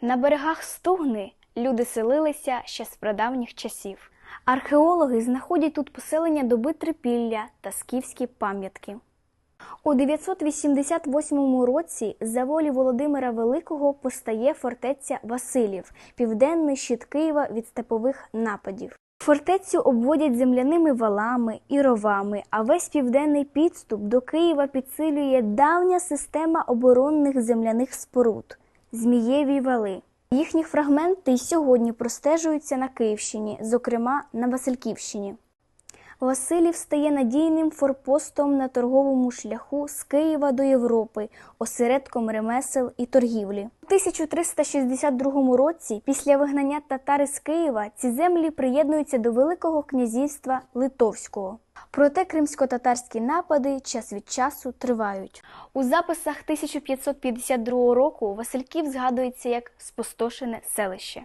На берегах Стугни люди селилися ще з прадавніх часів. Археологи знаходять тут поселення доби трипілля та скіфські пам'ятки. У 988 році за волі Володимира Великого постає фортеця Василів, південний щит Києва від степових нападів. Фортецю обводять земляними валами і ровами, а весь південний підступ до Києва підсилює давня система оборонних земляних споруд Змієві вали. Їхні фрагменти й сьогодні простежуються на Київщині, зокрема на Васильківщині. Василів стає надійним форпостом на торговому шляху з Києва до Європи, осередком ремесел і торгівлі. У 1362 році, після вигнання татари з Києва, ці землі приєднуються до Великого князівства Литовського. Проте кримсько-татарські напади час від часу тривають. У записах 1552 року Васильків згадується як спустошене селище.